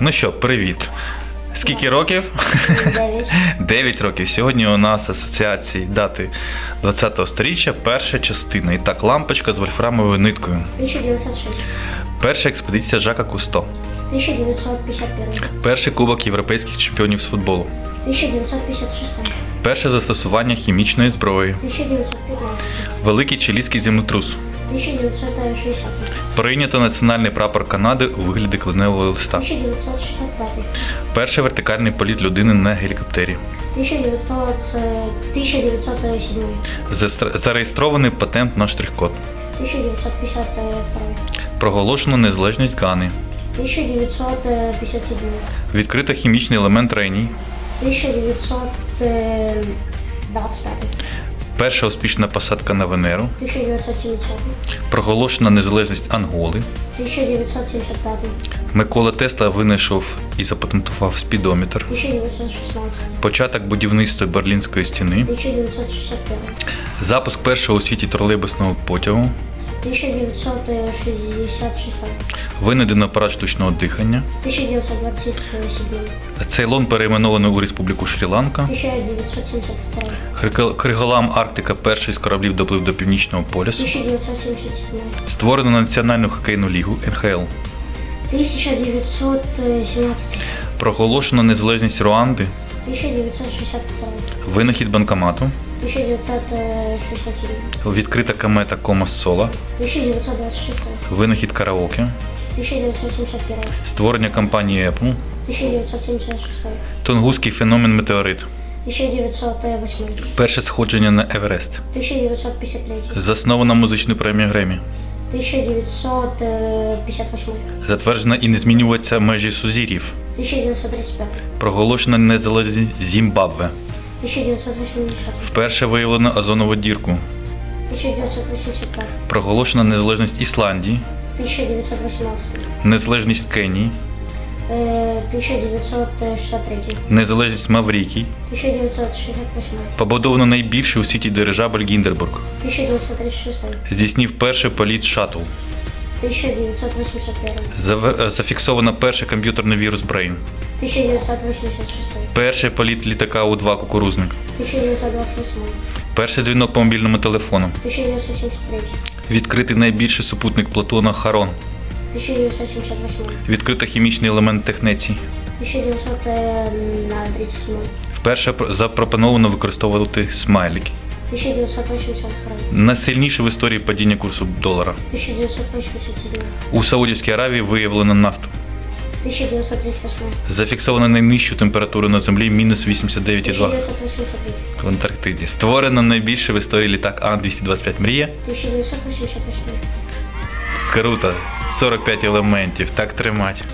ну що, привіт. Скільки років? 9. 9 років. Сьогодні у нас асоціації дати 20-го сторіччя, перша частина. І так, лампочка з вольфрамовою ниткою. 1906. Перша експедиція Жака Кусто. 1951. Перший кубок європейських чемпіонів з футболу. 1956. Перше застосування хімічної зброї. 1915. Великий чилійський землетрус. 1960. Прийнято національний прапор Канади у вигляді кленового листа. 1965. Перший вертикальний політ людини на гелікоптері. 1900, е, 1907. Зареєстрований патент на штрих-код. 1952. Проголошено незалежність Гани. 1957. Відкрито хімічний елемент Реній. 1925. Перша успішна посадка на Венеру. 1970. Проголошена незалежність Анголи. 1975. Микола Тесла винайшов і запатентував спідометр. 1916. Початок будівництва Берлінської стіни. 1961. Запуск першого у світі тролейбусного потягу. 1966. Винайдено апарат штучного дихання. 1927. Цейлон перейменовано у Республіку Шрі-Ланка. 1972. Криголам Арктика перший з кораблів доплив до північного полюсу. 1977. Створено Національну хокейну лігу НХЛ. 1917. Проголошено незалежність Руанди. 1962. Винахід банкомату. 1967. Відкрита комета Комас Сола. 1926. Винахід караоке. 1971. Створення компанії Apple. 1976. Тунгуський феномен метеорит. 1908. Перше сходження на Еверест. 1953. Заснована музична премія Гремі. 1958. Затверджена і не змінюється межі сузір'їв. 1935. Проголошена незалежність Зімбабве. 1980. Вперше виявлено озонову дірку. 1985. Проголошена незалежність Ісландії. 1918. Незалежність Кенії. Е, 1963. Незалежність Маврикій. 1968. Побудовано найбільший у світі дирижабль Гіндербург. 1936. Здійснив перший політ шаттл. 1981. Е, Зафіксовано перший комп'ютерний вірус Brain. 1986. Перший політ літака У-2 кукурузник. 1928. Перший дзвінок по мобільному телефону. 1973. Відкритий найбільший супутник Плутона Харон. 1978. Відкрито хімічний елемент технецій. 1937. Вперше запропоновано використовувати смайлики. 1982. Найсильніше в історії падіння курсу долара. 1987. У Саудівській Аравії виявлено нафту. 1938. Зафіксовано найнижчу температуру на землі мінус 89,2 1983. в Антарктиді. Створено найбільший в історії літак Ан-225 Мрія. 1988. Круто. 45 елементів. Так тримать.